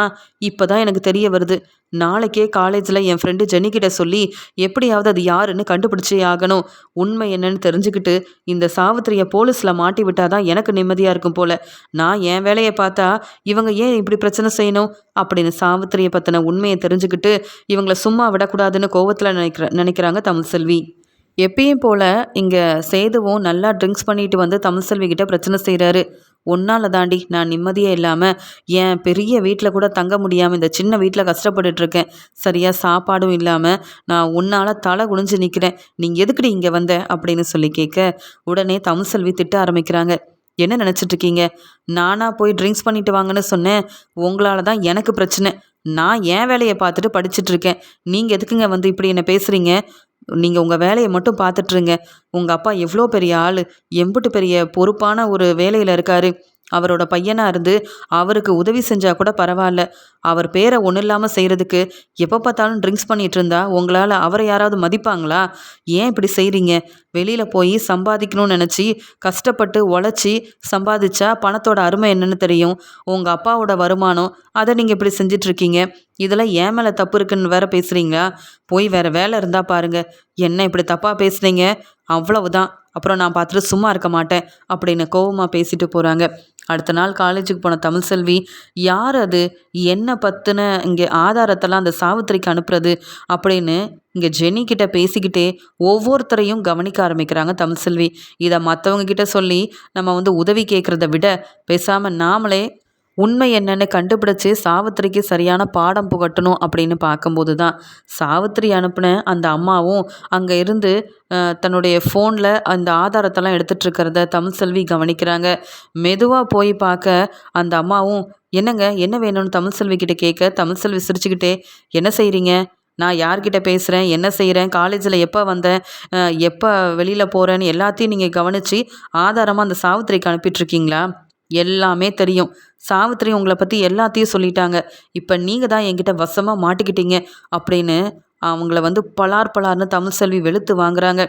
இப்போ தான் எனக்கு தெரிய வருது. நாளைக்கே காலேஜில் என் ஃப்ரெண்டு ஜெனிக்கிட்ட சொல்லி எப்படியாவது அது யாருன்னு கண்டுபிடிச்சே ஆகணும். உண்மை என்னன்னு தெரிஞ்சுக்கிட்டு இந்த சாவித்திரியை போலீஸில் மாட்டி விட்டால் தான் எனக்கு நிம்மதியாக இருக்கும் போல. நான் என் வேலையை பார்த்தா இவங்க ஏன் இப்படி பிரச்சனை செய்யணும்? அப்படின்னு சாவித்திரியை பற்றின உண்மையை தெரிஞ்சுக்கிட்டு இவங்கள சும்மா விடக்கூடாதுன்னு கோவத்தில் நினைக்கிற நினைக்கிறாங்க தமிழ் செல்வி. எப்பயும் போல் இங்கே சேதுவும் நல்லா ட்ரிங்க்ஸ் பண்ணிட்டு வந்து தமிழ் செல்வி கிட்ட பிரச்சனை செய்கிறாரு ஒன்னால தாண்டி நான் நிம்மதியே இல்லாமல் என் பெரிய வீட்டில் கூட தங்க முடியாமல் இந்த சின்ன வீட்டில் கஷ்டப்பட்டுட்ருக்கேன் சரியாக சாப்பாடும் இல்லாமல் நான் உன்னால் தலை குனிஞ்சு நிற்கிறேன் நீங்கள் எதுக்குடி இங்கே வந்த? அப்படின்னு சொல்லி கேட்க உடனே தமிழ் செல்வி திட்ட ஆரம்பிக்கிறாங்க. என்ன நினச்சிட்ருக்கீங்க நானாக போய் ட்ரிங்க்ஸ் பண்ணிட்டு வாங்கன்னு சொன்னேன். உங்களால் தான் எனக்கு பிரச்சனை. நான் என் வேலையை பார்த்துட்டு படிச்சுட்டு இருக்கேன். நீங்கள் எதுக்குங்க வந்து இப்படி என்ன பேசுகிறீங்க நீங்கள் உங்கள் வேலையை மட்டும் பார்த்துட்ருங்க உங்கள் அப்பா எவ்வளோ பெரிய ஆள். எம்புட்டு பெரிய பொறுப்பான ஒரு வேலையில் இருக்கார். அவரோட பையனாக இருந்து அவருக்கு உதவி செஞ்சால் கூட பரவாயில்ல. அவர் பேரை ஒன்றும் இல்லாமல் செய்கிறதுக்கு எப்போ பார்த்தாலும் ட்ரிங்க்ஸ் பண்ணிகிட்டு இருந்தா உங்களால் அவரை யாராவது மதிப்பாங்களா? ஏன் இப்படி செய்கிறீங்க வெளியில் போய் சம்பாதிக்கணும்னு நினச்சி கஷ்டப்பட்டு உழைச்சி சம்பாதிச்சா பணத்தோட அருமை என்னன்னு தெரியும். உங்கள் அப்பாவோட வருமானம் அதை நீங்கள் இப்படி செஞ்சிட்ருக்கீங்க இதில் ஏன் மேலே தப்பு இருக்குன்னு வேற பேசுகிறீங்களா போய் வேற வேலை இருந்தால் பாருங்கள் என்ன இப்படி தப்பாக பேசுனீங்க? அவ்வளவுதான். அப்புறம் நான் பார்த்துட்டு சும்மா இருக்க மாட்டேன் அப்படின்னு கோவமாக பேசிட்டு போகிறாங்க அடுத்த நாள் காலேஜுக்கு போன தமிழ்செல்வி யார் அது? என்ன பற்றின இங்கே ஆதாரத்தெல்லாம் அந்த சாவித்திரிக்கு அனுப்புறது? அப்படின்னு இங்கே ஜெனி கிட்ட பேசிக்கிட்டே ஒவ்வொருத்தரையும் கவனிக்க ஆரம்பிக்கிறாங்க தமிழ்செல்வி இதை மற்றவங்க கிட்ட சொல்லி நம்ம வந்து உதவி கேட்குறத விட பேசாமல் நாமளே உண்மை என்னன்னு கண்டுபிடிச்சு சாவித்திரிக்கு சரியான பாடம் புகட்டணும் அப்படின்னு பார்க்கும்போது தான் சாவித்திரி அனுப்பின அந்த அம்மாவும் அங்கே இருந்து தன்னுடைய ஃபோனில் அந்த ஆதாரத்தெல்லாம் எடுத்துட்டு இருக்கிறத தமிழ்செல்வி கவனிக்கிறாங்க. மெதுவாக போய் பார்க்க அந்த அம்மாவும் என்னங்க என்ன வேணும்னு தமிழ்செல்வி கிட்டே கேட்க? தமிழ்செல்வி சிரிச்சுக்கிட்டே என்ன செய்கிறீங்க நான் யார்கிட்ட பேசுகிறேன் என்ன செய்கிறேன் காலேஜில் எப்போ வந்தேன் எப்போ வெளியில் போகிறேன்னு எல்லாத்தையும் நீங்கள் கவனித்து ஆதாரமாக அந்த சாவித்திரிக்கு அனுப்பிட்டுருக்கீங்களா எல்லாமே தெரியும். சாவித்திரி உங்களை பற்றி எல்லாத்தையும் சொல்லிட்டாங்க. இப்போ நீங்கள் தான் என்கிட்ட வசமாக மாட்டிக்கிட்டீங்க அப்படின்னு அவங்கள வந்து பலார் பலார்னு தமிழ் செல்வி வெளுத்து வாங்குறாங்க.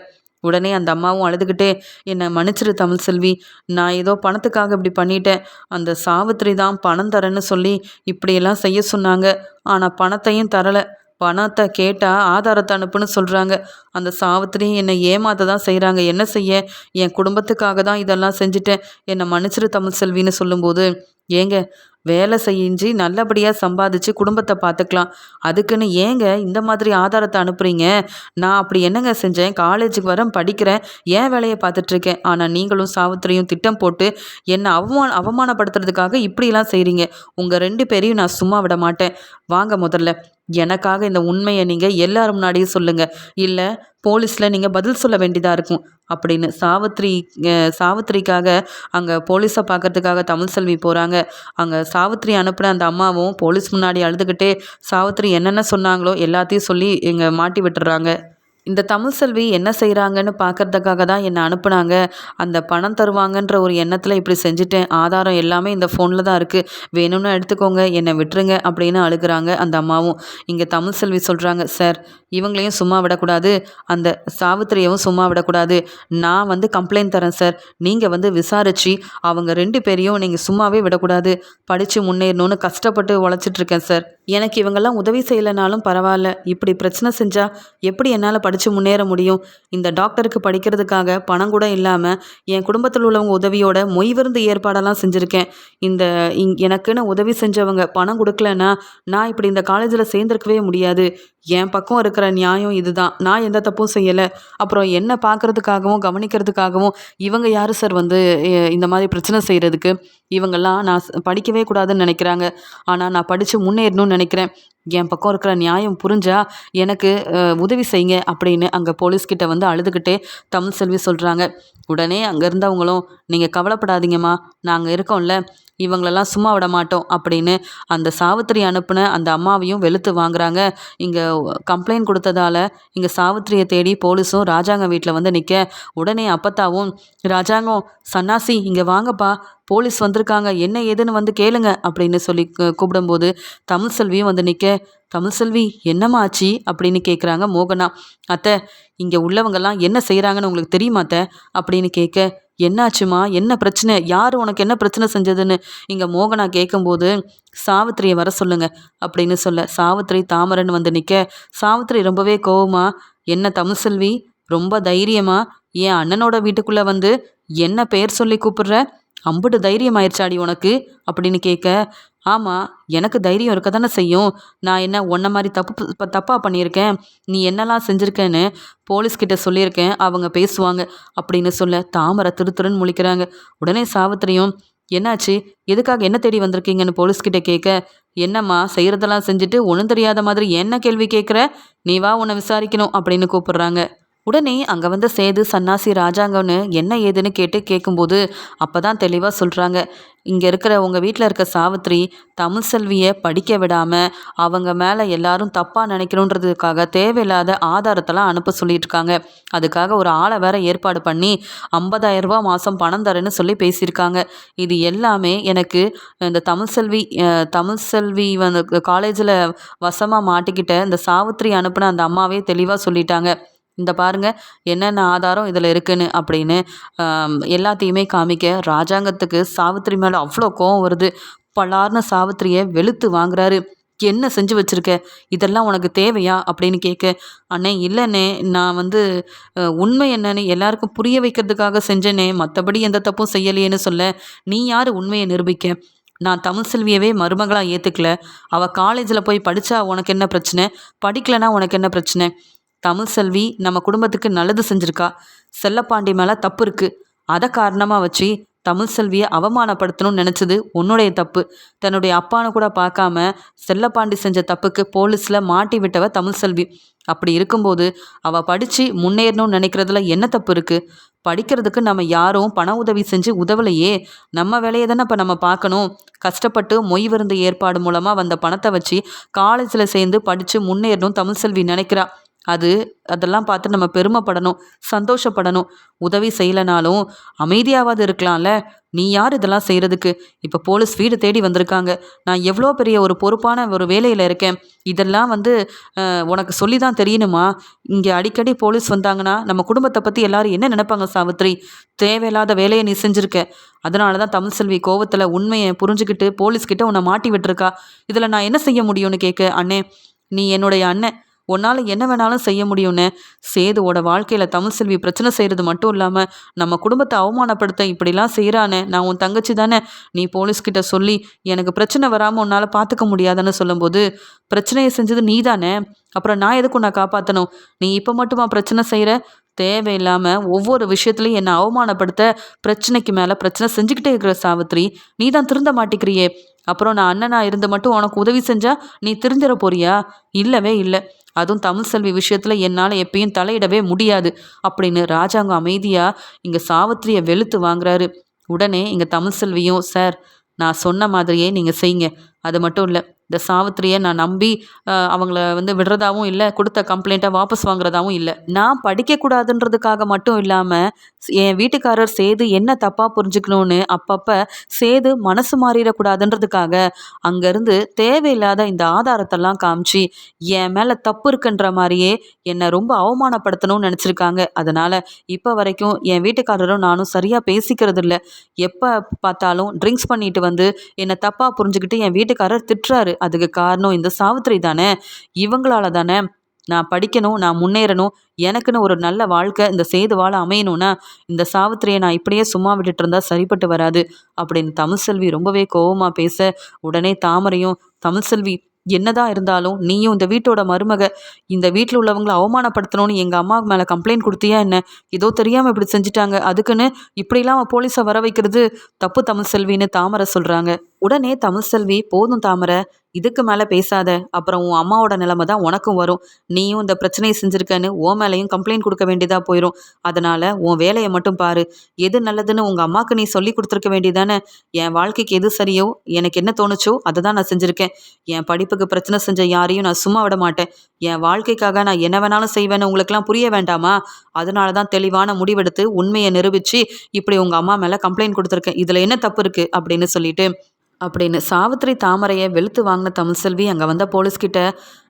உடனே அந்த அம்மாவும் அழுதுகிட்டே என்னை மன்னிச்சிரு தமிழ் செல்வி. நான் ஏதோ பணத்துக்காக இப்படி பண்ணிட்டேன். அந்த சாவித்திரி தான் பணம் தரேன்னு சொல்லி இப்படியெல்லாம் செய்ய சொன்னாங்க. ஆனால் பணத்தையும் தரலை. பணத்தை கேட்டால் ஆதாரத்தை அனுப்புன்னு சொல்கிறாங்க அந்த சாவித்திரி என்னை ஏமாத்த தான் செய்கிறாங்க என்ன செய்ய? என் குடும்பத்துக்காக தான் இதெல்லாம் செஞ்சுட்டேன். என்னை மன்னிச்சிரு தமிழ் செல்வின்னு சொல்லும்போது ஏங்க வேலை செஞ்சு நல்லபடியாக சம்பாதிச்சு குடும்பத்தை பார்த்துக்கலாம் அதுக்குன்னு ஏங்க இந்த மாதிரி ஆதாரத்தை அனுப்புகிறீங்க நான் அப்படி என்னங்க செஞ்சேன்? காலேஜுக்கு வரேன் படிக்கிறேன். ஏன் வேலையை பார்த்துட்ருக்கேன் ஆனால் நீங்களும் சாவித்திரியும் திட்டம் போட்டு என்னை அவமான அவமானப்படுத்துறதுக்காக இப்படிலாம் செய்கிறீங்க உங்கள் ரெண்டு பேரையும் நான் சும்மா விட மாட்டேன். வாங்க முதல்ல. எனக்காக இந்த உண்மையை நீங்கள் எல்லாரும் முன்னாடியும் சொல்லுங்கள் இல்லை போலீஸில் நீங்கள் பதில் சொல்ல வேண்டியதாக இருக்கும். அப்படின்னு சாவித்ரி சாவித்திரிக்காக அங்கே போலீஸை பார்க்கறதுக்காக தமிழ் செல்வி போகிறாங்க அங்கே சாவித்ரி அனுப்பின அந்த அம்மாவும் போலீஸ் முன்னாடி அழுதுகிட்டே சாவித்ரி என்னென்ன சொன்னாங்களோ எல்லாத்தையும் சொல்லி இங்கே மாட்டி விட்டுறாங்க. இந்த தமிழ் செல்வி என்ன செய்கிறாங்கன்னு பார்க்கறதுக்காக தான் என்னை அனுப்புனாங்க. அந்த பணம் தருவாங்கன்ற ஒரு எண்ணத்தில் இப்படி செஞ்சுட்டேன். ஆதாரம் எல்லாமே இந்த ஃபோனில் தான் இருக்குது வேணும்னு எடுத்துக்கோங்க என்னை விட்டுருங்க அப்படின்னு அழுகிறாங்க அந்த அம்மாவும். இங்கே தமிழ் செல்வி சொல்கிறாங்க சார் இவங்களையும் சும்மா விடக்கூடாது. அந்த சாவித்திரியவும் சும்மா விடக்கூடாது. நான் வந்து கம்ப்ளைண்ட் தரேன் சார். நீங்கள் வந்து விசாரித்து அவங்க ரெண்டு பேரையும் நீங்கள் சும்மாவே விடக்கூடாது. படித்து முன்னேறணும்னு கஷ்டப்பட்டு உழைச்சிட்ருக்கேன் சார். எனக்கு இவங்கெல்லாம் உதவி செய்யலைனாலும் பரவாயில்ல. இப்படி பிரச்சனை செஞ்சால் எப்படி என்னால் படித்து முன்னேற முடியும். இந்த டாக்டருக்கு படிக்கிறதுக்காக பணம் கூட இல்லாமல் என் குடும்பத்தில் உள்ளவங்க உதவியோட மொய் விருந்து ஏற்பாடெல்லாம் செஞ்சுருக்கேன். இந்த இங் எனக்குன்னு உதவி செஞ்சவங்க பணம் கொடுக்கலன்னா நான் இப்படி இந்த காலேஜில் சேர்ந்துருக்கவே முடியாது. என் பக்கம் இருக்கிற நியாயம் இதுதான். நான் எந்த தப்பும் செய்யலை. அப்புறம் என்ன பார்க்குறதுக்காகவும் கவனிக்கிறதுக்காகவும் இவங்க யார் சார் வந்து இந்த மாதிரி பிரச்சனை செய்கிறதுக்கு இவங்கெல்லாம் நான் படிக்கவே கூடாதுன்னு நினைக்கிறாங்க. ஆனால் நான் படித்து முன்னேறணும்னு நினைக்கிறேன். என் பக்கம் இருக்கிற நியாயம் புரிஞ்சா எனக்கு உதவி செய்யுங்க அப்படின்னு அங்கே போலீஸ்கிட்ட வந்து அழுதுகிட்டே தமிழ் செல்வி சொல்கிறாங்க உடனே அங்கே இருந்தவங்களும் நீங்கள் கவலைப்படாதீங்கம்மா. நாங்கள் இருக்கோம்ல. இவங்களெல்லாம் சும்மா விட மாட்டோம் அப்படின்னு அந்த சாவித்திரி அனுப்பின அந்த அம்மாவையும் வெளுத்து வாங்குறாங்க. இங்கே கம்ப்ளைண்ட் கொடுத்ததால இங்கே சாவித்திரியை தேடி போலீஸும் ராஜாங்கம் வீட்டில் வந்து நிற்க உடனே அப்பத்தாவும் ராஜாங்கம் சன்னாசி இங்கே வாங்கப்பா. போலீஸ் வந்திருக்காங்க. என்ன ஏதுன்னு வந்து கேளுங்க. அப்படின்னு சொல்லி கூப்பிடும்போது தமிழ் செல்வியும் வந்து நிற்க தமிழ் செல்வி என்னம்மா ஆச்சு? அப்படின்னு கேட்குறாங்க மோகனா. அத்தை இங்கே உள்ளவங்கெல்லாம் என்ன செய்கிறாங்கன்னு உங்களுக்கு தெரியுமா அத்தை? அப்படின்னு கேட்க என்னாச்சுமா? என்ன பிரச்சனை? யார் உனக்கு என்ன பிரச்சனை செஞ்சதுன்னு? இங்கே மோகனா கேட்கும்போது சாவித்திரியை வர சொல்லுங்க அப்படின்னு சொல்ல. சாவித்திரி தாமரன் வந்து நிற்க சாவித்திரி ரொம்பவே கோவமா என்ன தமிழ் செல்வி? ரொம்ப தைரியமா? என் அண்ணனோட வீட்டுக்குள்ளே வந்து என்ன பெயர் சொல்லி கூப்பிடுற? அம்புட்டு தைரியம் ஆயிடுச்சாடி உனக்கு? அப்படின்னு கேட்க ஆமாம் எனக்கு தைரியம் இருக்க தானே செய்யும். நான் என்ன உன்ன மாதிரி தப்பு இப்போ தப்பாக பண்ணியிருக்கேன். நீ என்னெல்லாம் செஞ்சுருக்கேன்னு போலீஸ்கிட்ட சொல்லியிருக்கேன். அவங்க பேசுவாங்க அப்படின்னு சொல்ல தாமரை திரு திருன்னு முழிக்கிறாங்க. உடனே சாவித்திரியும் என்னாச்சு? எதுக்காக என்ன தேடி வந்திருக்கீங்கன்னு போலீஸ்கிட்ட கேட்க என்னம்மா செய்கிறதெல்லாம் செஞ்சுட்டு ஒன்றும் தெரியாத மாதிரி என்ன கேள்வி கேட்குற? நீ வா உன்னை விசாரிக்கணும் அப்படின்னு கூப்பிடுறாங்க. உடனே அங்கே வந்த சேது சன்னாசி ராஜாங்கன்னு என்ன ஏதுன்னு கேட்டு கேட்கும்போது அப்போ தான் தெளிவாக சொல்கிறாங்க இங்கே இருக்கிற உங்கள் வீட்டில் இருக்க சாவித்ரி தமிழ் செல்வியை படிக்க விடாமல் அவங்க மேலே எல்லாரும் தப்பாக நினைக்கணுன்றதுக்காக தேவையில்லாத ஆதாரத்தெல்லாம் அனுப்ப சொல்லியிருக்காங்க அதுக்காக ஒரு ஆளை வேற ஏற்பாடு பண்ணி ஐம்பதாயிரரூபா மாதம் பணம் தரேன்னு சொல்லி பேசியிருக்காங்க. இது எல்லாமே எனக்கு இந்த தமிழ் செல்வி தமிழ் செல்வி வந்து காலேஜில் வசமாக மாட்டிக்கிட்ட இந்த சாவித்ரி அனுப்பின அந்த அம்மாவே தெளிவாக சொல்லிட்டாங்க. இந்த பாருங்கள் என்னென்ன ஆதாரம் இதில் இருக்குன்னு அப்படின்னு எல்லாத்தையுமே காமிக்க ராஜாங்கத்துக்கு சாவித்திரி மேலே அவ்வளோ கோவம் வருது. பலார்ன சாவித்திரியை வெளுத்து வாங்குறாரு. என்ன செஞ்சு வச்சுருக்க? இதெல்லாம் உனக்கு தேவையா? அப்படின்னு கேட்க அண்ணே இல்லைண்ணே நான் வந்து உண்மை என்னன்னு எல்லாருக்கும் புரிய வைக்கிறதுக்காக செஞ்சேனே மற்றபடி எந்த தப்பும் செய்யலையேன்னு சொல்ல நீ யார் உண்மையை நிரூபிக்க? நான் தமிழ் செல்வியவே மருமகளாக ஏற்றுக்கல அவள் காலேஜில் போய் படித்தா உனக்கு என்ன பிரச்சனை? படிக்கலைன்னா உனக்கு என்ன பிரச்சனை? தமிழ் செல்வி நம்ம குடும்பத்துக்கு நல்லது செஞ்சுருக்கா. செல்லப்பாண்டி மேலே தப்பு இருக்குது அதை காரணமாக வச்சு தமிழ் செல்வியை அவமானப்படுத்தணும்னு நினச்சது உன்னுடைய தப்பு. தன்னுடைய அப்பான்னு கூட பார்க்காம செல்லப்பாண்டி செஞ்ச தப்புக்கு போலீஸில் மாட்டி விட்டவ தமிழ் செல்வி. அப்படி இருக்கும்போது அவள் படித்து முன்னேறணும்னு நினைக்கிறதுல என்ன தப்பு இருக்குது படிக்கிறதுக்கு நம்ம யாரும் பண உதவி செஞ்சு உதவலையே. நம்ம வேலையை தானே இப்போ நம்ம பார்க்கணும். கஷ்டப்பட்டு மொய் விருந்து ஏற்பாடு மூலமாக வந்த பணத்தை வச்சு காலேஜில் சேர்ந்து படித்து முன்னேறணும் தமிழ் செல்வி நினைக்கிறா. அது அதெல்லாம் பார்த்து நம்ம பெருமைப்படணும் சந்தோஷப்படணும். உதவி செய்யலைனாலும் அமைதியாவது இருக்கலாம்ல? நீ யார் இதெல்லாம் செய்கிறதுக்கு இப்போ போலீஸ் வீடு தேடி வந்திருக்காங்க. நான் எவ்வளோ பெரிய ஒரு பொறுப்பான ஒரு வேலையில் இருக்கேன். இதெல்லாம் வந்து உனக்கு சொல்லி தான் தெரியணுமா? இங்கே அடிக்கடி போலீஸ் வந்தாங்கன்னா நம்ம குடும்பத்தை பற்றி எல்லாரும் என்ன நினைப்பாங்க சாவித்ரி? தேவையில்லாத வேலையை நீ செஞ்சுருக்க. அதனால தான் தமிழ் செல்வி கோவத்தில் உண்மையை புரிஞ்சுக்கிட்டு போலீஸ்கிட்ட உன்னை மாட்டி விட்டுருக்கா. இதில் நான் என்ன செய்ய முடியும்னு கேட்க அண்ணே? நீ என்னுடைய அண்ணன். உன்னால் என்ன வேணாலும் செய்ய முடியும்னு. சேதுவோட வாழ்க்கையில் தமிழ் செல்வி பிரச்சனை செய்கிறது மட்டும் இல்லாமல் நம்ம குடும்பத்தை அவமானப்படுத்த இப்படிலாம் செய்கிறானே நான் உன் தங்கச்சி தானே நீ போலீஸ்கிட்ட சொல்லி எனக்கு பிரச்சனை வராமல் உன்னால் பார்த்துக்க முடியாதுன்னு சொல்லும்போது பிரச்சனையை செஞ்சது நீ தானே அப்புறம் நான் எதுக்கு உன்னை காப்பாற்றணும் நீ இப்போ மட்டுமா பிரச்சனை செய்கிற தேவையில்லாமல் ஒவ்வொரு விஷயத்துலையும் என்னை அவமானப்படுத்த பிரச்சனைக்கு மேலே பிரச்சனை செஞ்சுக்கிட்டே இருக்கிற சாவித்ரி நீ தான் திருந்த மாட்டேக்கிறியே. அப்புறம் நான் அண்ணனாக இருந்து மட்டும் உனக்கு உதவி செஞ்சால் நீ திருந்திட போறியா? இல்லவே இல்லை. அதுவும் தமிழ் செல்வி விஷயத்தில் என்னால் எப்பயும் தலையிடவே முடியாது. அப்படின்னு ராஜாங்கம் அமைதியாக இங்கே சாவித்திரியை வெளுத்து வாங்குறாரு. உடனே இங்கே தமிழ் செல்வியும் சார் நான் சொன்ன மாதிரியே நீங்கள் செய்யுங்க. அது மட்டும் இல்லை இந்த சாவித்திரியை நான் நம்பி அவங்கள வந்து விடுறதாவும் இல்லை கொடுத்த கம்ப்ளைண்ட்டை வாபஸ் வாங்குறதாவும் இல்லை. நான் படிக்கக்கூடாதுன்றதுக்காக மட்டும் இல்லாமல் என் வீட்டுக்காரர் சேது என்ன தப்பாக புரிஞ்சுக்கணும்னு அப்பப்போ சேது மனசு மாறிடக்கூடாதுன்றதுக்காக அங்கேருந்து தேவையில்லாத இந்த ஆதாரத்தெல்லாம் காமிச்சு என் மேலே தப்பு இருக்குன்ற மாதிரியே என்னை ரொம்ப அவமானப்படுத்தணும்னு நினச்சிருக்காங்க. அதனால் இப்போ வரைக்கும் என் வீட்டுக்காரரும் நானும் சரியாக பேசிக்கிறது இல்லை எப்போ பார்த்தாலும் ட்ரிங்க்ஸ் பண்ணிட்டு வந்து என்னை தப்பாக புரிஞ்சுக்கிட்டு என் வீட்டுக்காரர் திட்டுறாரு. அதுக்கு காரணம் இந்த சாவித்திரி தானே? இவங்களால தானே? நான் படிக்கணும் நான் முன்னேறணும் எனக்குன்னு ஒரு நல்ல வாழ்க்கை இந்த சேதுவால் அமையணும்னா இந்த சாவித்திரியை நான் இப்படியே சும்மா விட்டுட்டு இருந்தால் சரிப்பட்டு வராது அப்படின்னு தமிழ்செல்வி ரொம்பவே கோபமாக பேச உடனே தாமரையும் தமிழ்செல்வி என்னதான் இருந்தாலும் நீயும் இந்த வீட்டோட மருமக இந்த வீட்டில் உள்ளவங்களை அவமானப்படுத்தணும்னு எங்கள் அம்மா மேலே கம்ப்ளைண்ட் கொடுத்தியா என்ன? ஏதோ தெரியாமல் இப்படி செஞ்சுட்டாங்க அதுக்குன்னு இப்படிலாம் போலீஸை வர வைக்கிறது தப்பு தமிழ் செல்வின்னு தாமரை சொல்கிறாங்க உடனே தமிழ்செல்வி போதும் தாமரை இதுக்கு மேலே பேசாத. அப்புறம் உன் அம்மாவோட நிலைமை தான் உனக்கும் வரும். நீயும் இந்த பிரச்சனையை செஞ்சுருக்கன்னு ஓ மேலேயும் கம்ப்ளைண்ட் கொடுக்க வேண்டியதாக போயிடும் அதனால் உன் வேலையை மட்டும் பாரு. எது நல்லதுன்னு உங்கள் அம்மாவுக்கு நீ சொல்லி கொடுத்துருக்க வேண்டியதானே? என் வாழ்க்கைக்கு எது சரியோ எனக்கு என்ன தோணுச்சோ அதை தான் நான் செஞ்சுருக்கேன். என் படிப்புக்கு பிரச்சனை செஞ்ச யாரையும் நான் சும்மா விட மாட்டேன். என் வாழ்க்கைக்காக நான் என்ன வேணாலும் செய்வேன்னு உங்களுக்குலாம் புரிய வேண்டாமா? அதனால தான் தெளிவான முடிவெடுத்து உண்மையை நிரூபித்து இப்படி உங்கள் அம்மா மேலே கம்ப்ளைண்ட் கொடுத்துருக்கேன். இதில் என்ன தப்பு இருக்குது அப்படின்னு சொல்லிட்டு அப்படின்னு சாவித்திரி தாமரையை வெளுத்து வாங்கின தமிழ்செல்வி அங்கே வந்த போலீஸ்கிட்ட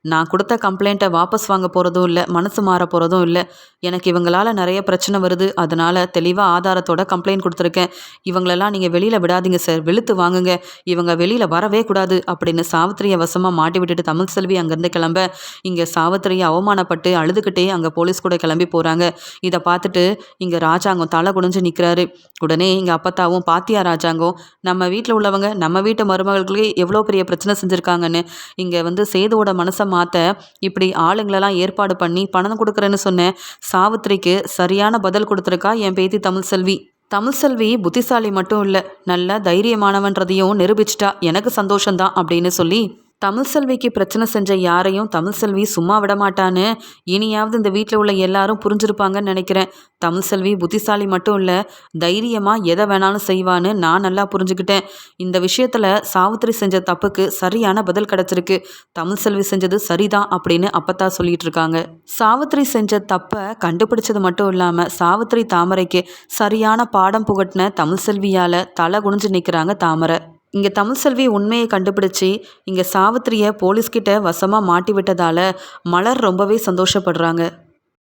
நான் கொடுத்த கம்ப்ளைண்ட்டை வாபஸ் வாங்க போகிறதும் இல்லை மனசு மாற போகிறதும் இல்லை. எனக்கு இவங்களால் நிறைய பிரச்சனை வருது. அதனால் தெளிவாக ஆதாரத்தோட கம்ப்ளைண்ட் கொடுத்துருக்கேன். இவங்களெல்லாம் நீங்கள் வெளியில் விடாதீங்க சார் வெளுத்து வாங்குங்க. இவங்க வெளியில் வரவே கூடாது அப்படின்னு சாவித்திரியை வசமாக மாட்டி விட்டுட்டு தமிழ் செல்வி அங்கேருந்து கிளம்ப இங்கே சாவித்திரியை அவமானப்பட்டு அழுதுகிட்டே அங்கே போலீஸ் கூட கிளம்பி போகிறாங்க இதை பார்த்துட்டு இங்கே ராஜாங்கம் தலை குனிஞ்சு நிற்கிறாரு உடனே இங்கே அப்பத்தாவும் பாத்தியா ராஜாங்கம் நம்ம வீட்டில் உள்ளவங்க நம்ம வீட்டு மருமகளுக்கு எவ்வளோ பெரிய பிரச்சனை செஞ்சுருக்காங்கன்னு இங்கே வந்து சேதுவோட மனசை மாற்ற இப்படி ஆளுங்களெல்லாம் ஏற்பாடு பண்ணி பணம் கொடுக்குறேன்னு சொன்னேன் சாவித்திரிக்கு சரியான பதில் கொடுத்துருக்கா என் பேத்தி தமிழ்செல்வி. தமிழ்செல்வி புத்திசாலி மட்டும் இல்லை நல்ல தைரியமானவன்றதையும் நிரூபிச்சிட்டா எனக்கு சந்தோஷம்தான் அப்படின்னு சொல்லி தமிழ் செல்விக்கு பிரச்சனை செஞ்ச யாரையும் தமிழ் செல்வி சும்மா விட மாட்டான்னு இனியாவது இந்த வீட்டில் உள்ள எல்லாரும் புரிஞ்சிருப்பாங்கன்னு நினைக்கிறேன். தமிழ் செல்வி புத்திசாலி மட்டும் இல்லை தைரியமாக எதை வேணாலும் செய்வான்னு நான் நல்லா புரிஞ்சுக்கிட்டேன். இந்த விஷயத்தில் சாவித்திரி செஞ்ச தப்புக்கு சரியான பதில் கிடச்சிருக்கு. தமிழ் செல்வி செஞ்சது சரிதான் அப்படின்னு அப்பத்தா சொல்லிட்டு இருக்காங்க சாவித்திரி செஞ்ச தப்பை கண்டுபிடிச்சது மட்டும் இல்லாமல் சாவித்திரி தாமரைக்கு சரியான பாடம் புகட்டின தமிழ் செல்வியால் தலை குனிஞ்சு நிற்கிறாங்க தாமரை. இங்கே தமிழ்செல்வி உண்மையை கண்டுபிடிச்சி இங்கே சாவித்திரியை போலீஸ்கிட்ட வசமாக மாட்டி விட்டதால் மலர் ரொம்பவே சந்தோஷப்படுறாங்க.